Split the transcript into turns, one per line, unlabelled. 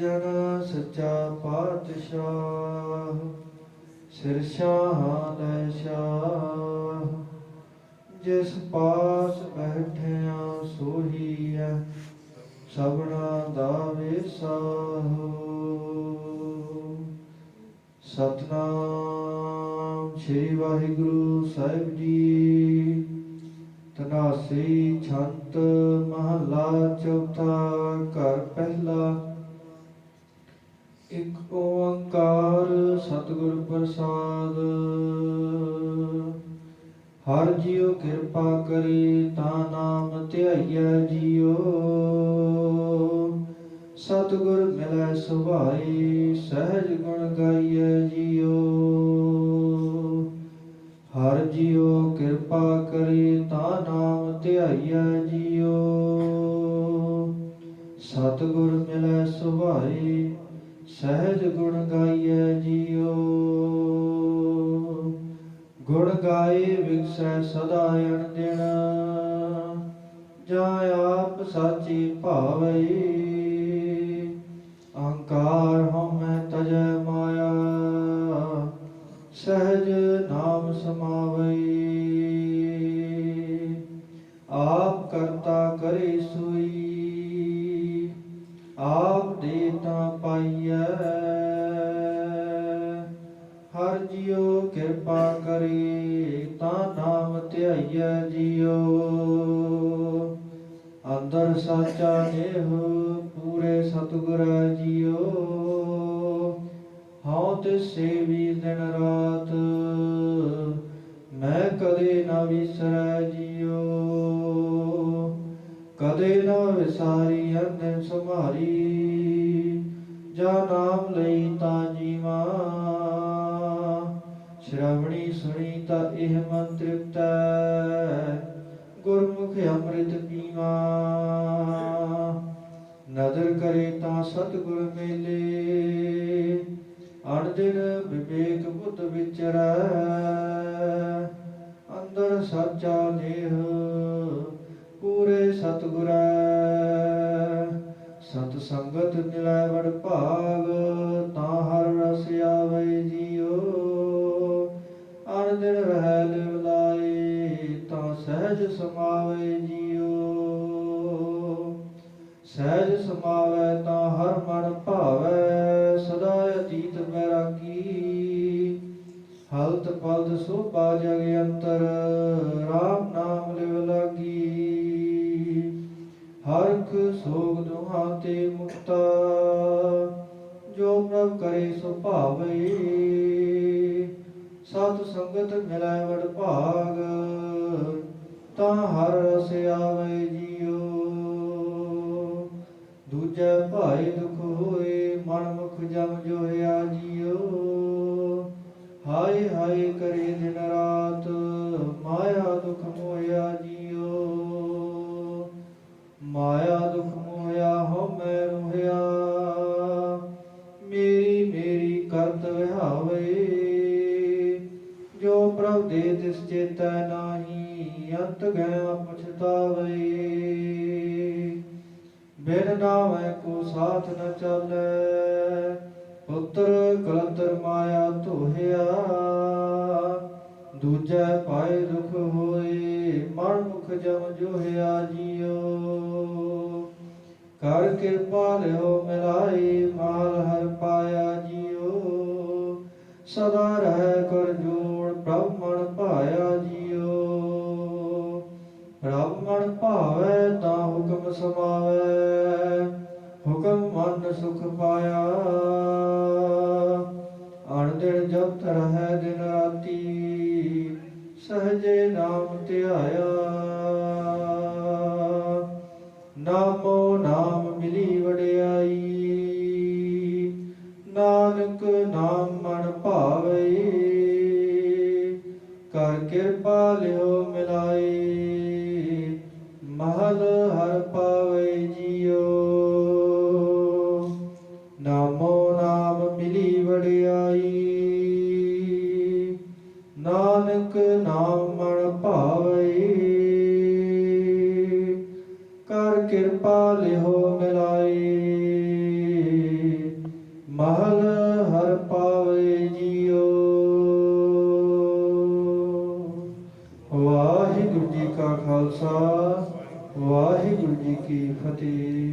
ਜਨ ਸੱਚਾ ਪਾਤਸ਼ਾਹ, ਸਿਰ ਸ਼ਾਹਾਂ ਦਾ ਸ਼ਾਹ। ਜਿਸ ਪਾਸ ਬੈਠਿਆ ਸੋਹੀ ਹੈ ਸਭਨਾ ਦਾ ਵਿਸਾਹੋ। ਸਤਨਾਮ ਸ੍ਰੀ ਵਾਹਿਗੁਰੂ ਸਾਹਿਬ ਜੀ। ਤਨਾਸੀ ਛੰਤ ਮਹਲਾ ਚੌਥਾ ਘਰ ਪਹਿਲਾ ਇੱਕ ਓੰਕਾਰ ਸਤਿਗੁਰ ਪ੍ਰਸਾਦ। ਹਰ ਜੀਉ ਕਿਰਪਾ ਕਰੀ ਤਾਂ ਨਾਮ ਧਿਆਈਐ ਜੀਉ ਸਤਿਗੁਰ ਮਿਲੈ ਸੁਭਾਈ ਸਹਿਜ ਗੁਣ ਗਾਈਐ ਜੀਉ ਹਰ ਜੀਉ ਕਿਰਪਾ ਕਰੀ ਸਹਿਜ ਗੁਣ ਗਾਈਐ ਜੀਉ ਗੁਣ ਗਾਏ ਵਿਗਸੈ ਸਦਾ ਅਣ ਦਿਨ ਜਾਂ ਆਪ ਸਾਚੀ ਭਾਵੈ। ਅਹੰਕਾਰ ਹਉਮੈ ਤਜੈ ਮਾਇਆ। ਸਹਿਜ ਨਾਮ ਸਮਾਵੈ। ਆਪ ਕਰਤਾ ਕਰੇ ਸੋਈ। ਆਪ ਦੇ ਤਾਂ ਪਾਈਐ। ਹਰ ਜੀਉ ਕਿਰਪਾ ਕਰੇ, ਤਾਂ ਨਾਮ ਧਿਆਈਐ ਜੀਉ। ਅੰਦਰ ਸਾਚਾ ਨੇਹ ਪੂਰੇ ਸਤਿਗੁਰ ਜੀਉ। ਹਉ ਤੇ ਸੇਵੀ ਦਿਨ ਰਾਤ, ਮੈਂ ਕਦੇ ਨਾ ਵਿਸਰੈ ਜੀਉ। ਕਦੇ ਨਾ ਵਿਸਾਰੀ ਤਾਂ ਇਹ ਮਨ ਤ੍ਰਿਪਤੈ ਗੁਰਮੁਖ ਅੰਮ੍ਰਿਤ ਪੀਵਾ। ਨਦਰ ਕਰੇ ਤਾਂ ਸਤਿਗੁਰ ਮੇਲੇ, ਅਣ ਦਿਨ ਵਿਵੇਕ ਬੁੱਧ ਵਿਚਰੈ। ਅੰਦਰ ਸਾਚਾ ਨੇਹ ਪੂਰੇ ਸਤਿਗੁਰੈ। ਸਤ ਸੰਗਤ ਮਿਲੈ ਵਡ ਭਾਗ, ਤਾਂ ਹਰ ਰਸ ਆਵੇ ਜੀ। ਅਣ ਲਿਵ ਲਾਏ, ਤਾਂ ਸਹਿਜ ਸਮਾਵੇ ਜੀਉ ਸਹਿਜ ਸਮਾਵੇ ਤਾਂ ਹਰ ਮਨ ਭਾਵੇ, ਸਦਾ ਅਤੀਤ ਬੈਰਾਗੀ ਹਲਤ ਪਲਤ ਸੋਪਾ ਜਗ ਅੰਤਰ RAM ਨਾਮ ਲਿਵ ਲਾਗੀ। ਹਰਖ ਸੋਗ ਦੁਹਾਂ ਤੇ ਮੁਕਤਾ, ਜੋ ਪ੍ਰਭ ਕਰੇ ਸੁਭਾਵੇ ਸਤ ਸੰਗਤ ਮਿਲੈ ਵਡ ਭਾਗ, ਤਾਂ ਹਰ ਰਸ ਆਵੇ ਜੀਉ ਦੂਜੇ ਭਾਈ ਦੁਖ ਹੋਏ, ਮਨ ਮੁਖ ਜਮ ਜੋਇਆ ਜੀਉ ਹਾਏ ਹਾਏ ਕਰੇ ਚੇਤੈ ਨਾਹੀ, ਅੰਤ ਗਿਆ ਪਛਤਾਵੇ ਬਿਨ ਨਾਮੈ ਕੋ ਸਾਥ ਨ ਚੱਲੈ, ਪੁੱਤਰ ਕਲਤਰ ਮਾਇਆ ਧੋਹਿਆ। ਦੂਜੈ ਪਾਏ ਦੁਖ ਹੋਏ, ਮਨ ਮੁਖ ਜਮ ਜੋਹਿਆ ਜੀਉ ਕਰ ਕਿਰਪਾ ਲਿਓ ਮਿਲਾਈ ਮਾਲ ਹਰ ਪਾਇਆ ਜੀਉ ਸਦਾ ਰਹਿ ਬ੍ਰਹਮਣ ਭਾਵੈ ਤਾਂ ਹੁਕਮ ਸਮਾਵੈ, ਹੁਕਮ ਮਨ ਸੁਖ ਪਾਇਆ। ਅਣ ਦਿਨ ਜਪਤ ਰਹਿ ਦਿਨ ਰਾਤੀ, ਸਹਜੇ ਨਾਮ ਧਿਆਇਆ। ਨਾਮੋ ਨਾਮ ਮਿਲੀ ਵਡਿਆਈ, ਨਾਨਕ ਨਾਮ ਮਨ ਭਾਵੇ। ਕਰ ਕਿਰਪਾ ਲਿਓ ਨਾਨਕ ਨਾਮ ਮਨ ਭਾਵੈ ਕਰ ਕਿਰਪਾ ਲਿਹੋ ਮਿਲਾਈ ਮਹਲ ਹਰ ਪਾਵੇ ਜੀਓ। ਵਾਹਿਗੁਰੂ ਜੀ ਕਾ ਖਾਲਸਾ, ਵਾਹਿਗੁਰੂ ਜੀ ਕੀ ਫਤਿਹ।